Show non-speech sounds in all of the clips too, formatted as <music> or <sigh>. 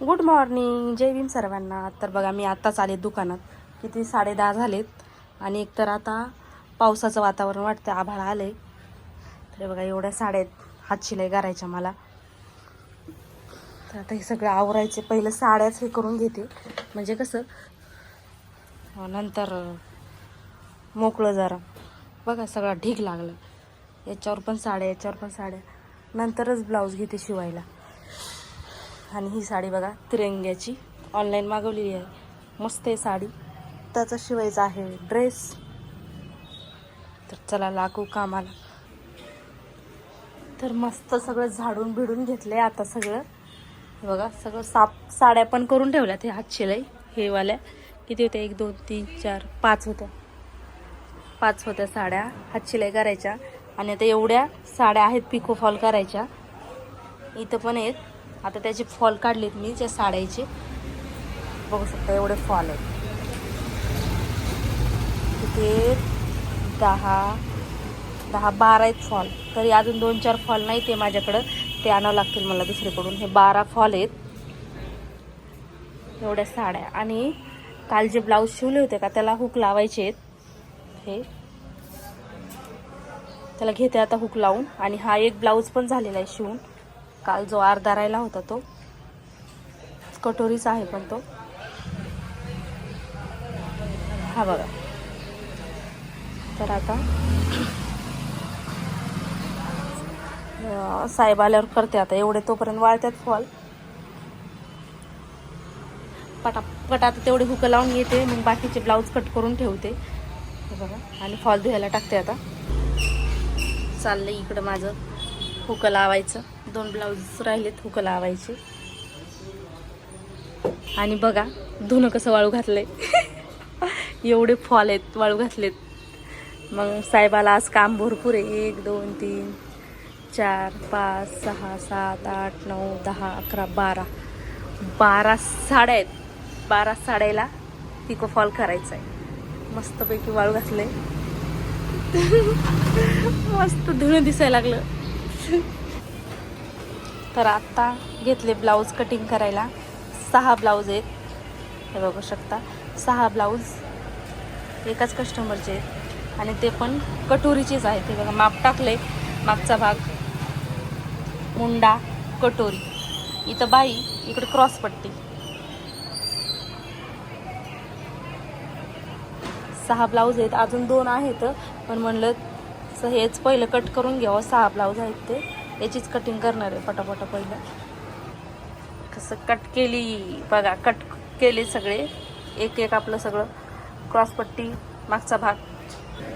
Good morning जय भीम सर्वांना. तर बघा मी आत्ताच आले दुकानात. किती साडे दहा झालेत. आणि एकतर आता पावसाचं वातावरण वाटतं आभाळ आलं आहे तर बघा एवढ्या साड्या आहेत. हात शिलाई करायच्या मला. तर आता हे सगळं आवरायचे. पहिलं साड्याच हे करून घेते. म्हणजे कसं? नंतर मोकळं जरा. बघा सगळा ढीक लागला. याच्यावर पण साड्या याच्यावर पण साड्या. नंतरच ब्लाऊज घेते शिवायला. आणि ही साडी बघा तिरंग्याची. ऑनलाईन मागवलेली आहे. मस्त आहे साडी. त्याचा शिवायचा आहे ड्रेस तर चला लागू कामाला. तर मस्त सगळं झाडून भिडून घेतलं आहे आता सगळं. बघा सगळं साप साड्या पण करून ठेवल्यात हे हात शिलाई हे वाल्या. किती होत्या? एक दोन तीन चार पाच होत्या. पाच होत्या साड्या हात शिलाई करायच्या. आणि आता एवढ्या साड्या आहेत पिको फॉल करायच्या. इथं पण आहेत आता त्याचे फॉल काढलेत मी त्या साड्याचे. बघू शकता एवढे फॉल आहेत. तिथे दहा दहा बारा आहेत फॉल. तरी अजून दोन चार फॉल नाही ते माझ्याकडं. ते आणावं लागतील मला दुसरीकडून. हे बारा फॉल आहेत. एवढ्या साड्या. आणि काल जे ब्लाऊज शिवले होते का त्याला हुक लावायचे आहेत. हे. त्याला घेते आता हुक लावून. आणि हा एक ब्लाऊज पण झालेला आहे शिवून. काल जो अर्धा राहिला होता तो. कटोरीचा आहे पण तो. हा बघा. तर आता साहेब आल्यावर करते आता. एवढे तोपर्यंत वाळत्यात फॉल पटापट आता तेवढे हुकं लावून घेते. मग बाकीचे ब्लाऊज कट करून ठेवते. बघा. आणि फॉल धुवायला टाकते आता. चाललं इकडं माझं. हुकं लावायचं. दोन ब्लाऊज राहिलेत हुकं लावायचे. आणि बघा धुणं कसं वाळू घातलंय. <laughs> एवढे फॉल आहेत वाळू घातलेत. मग साहेबाला आज काम भरपूर आहे. एक दोन तीन चार पाच सहा सात आठ नऊ दहा अकरा बारा. बारा साड्या आहेत. बारा साड्याला पिको फॉल करायचा आहे. मस्तपैकी वाळू घातलंय. <laughs> मस्त धुणं दिसायला लागलं. तर आत्ता घेतले ब्लाऊज कटिंग करायला. सहा ब्लाऊज आहेत. हे बघू शकता. सहा ब्लाऊज एकाच कस्टमरचे आहेत. आणि ते पण कटोरीचेच आहेत. हे बघा माप टाकले मागचा भाग मुंडा कटोरी. इथं बाई इकडे क्रॉस पट्टी. सहा ब्लाऊज आहेत. अजून दोन आहेत पण म्हणलं स- हेच पहिलं कट करून घ्यावं सहा ब्लाऊज आहेत ते. याचीच कटिंग करणार आहे पटापटा पहिलं. कसं कट केली बघा कट केले सगळे. एक एक आपलं सगळं. क्रॉसपट्टी मागचा भाग.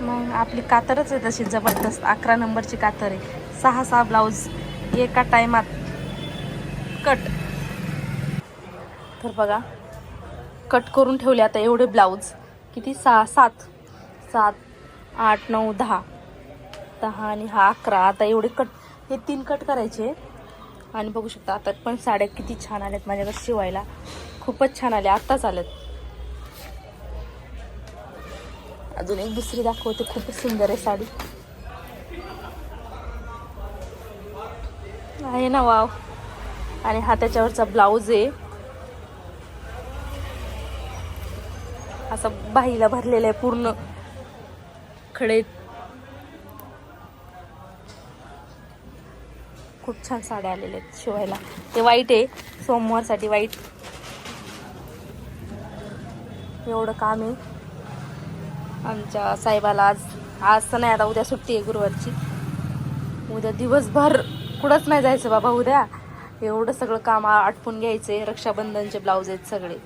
मग आपली कातरच आहे तशी जबरदस्त. अकरा नंबरची कातर आहे. सहा सहा ब्लाऊज एका टायमात कट तर बघा कट करून ठेवले आता एवढे ब्लाऊज किती? सहा सात. सात आठ नऊ दहा. दहा आणि हा अकरा. आता एवढे कट हे तीन कट करायचे. आणि बघू शकता आता पण साड्या किती छान आल्यात माझ्याकडे शिवायला. खूपच छान आल्या आत्ताच आल्यात अजून एक दुसरी दाखवते खूपच सुंदर आहे साडी. आहे ना वाव. आणि हा त्याच्यावरचा ब्लाऊज आहे. असं बाहीला भरलेलं आहे पूर्ण. खडे खूप छान साड्या आलेल्या आहेत शिवायला. ते वाईट आहे. सोमवारसाठी वाईट एवढं काम आहे. आमच्या साहेबाला आज आज तर नाही आता उद्या सुट्टी आहे गुरुवारची. उद्या दिवसभर कुठंच नाही जायचं बाबा उद्या. एवढं सगळं काम आटपून आटपून घ्यायचे रक्षाबंधनचे ब्लाऊज आहेत सगळे.